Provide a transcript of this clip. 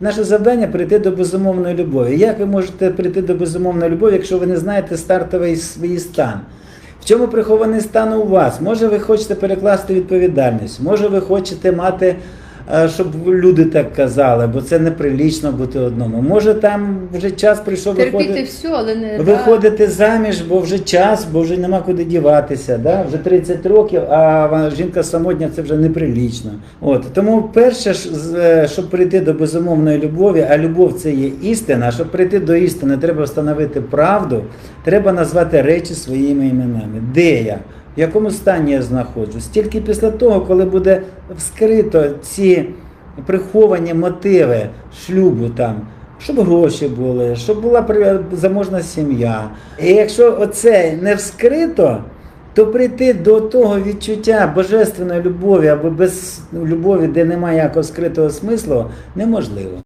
Наше завдання прийти до безумовної любові. Як ви можете прийти до безумовної любові, якщо ви не знаєте стартовий свій стан? В чому прихований стан у вас? Може, ви хочете перекласти відповідальність, може, ви хочете мати, щоб люди так казали, бо це неприлічно бути одному. Може, там вже час прийшов Терпіти виходити. все, але не Виходити заміж, бо вже час, бо вже нема куди діватися. Да? Вже 30 років, а жінка самотня це вже неприлічно. От тому перше, е, щоб прийти до безумовної любові, а любов це є істина. Щоб прийти до істини, треба встановити правду, треба назвати речі своїми іменами. Де я? В якому стані я знаходжусь? Тільки після того, коли буде вскрито ці приховані мотиви шлюбу там. Щоб гроші були, щоб була заможна сім'я. І якщо оце не вскрито, то прийти до того відчуття божественної любові або без любові, де немає якого скритого смислу, неможливо.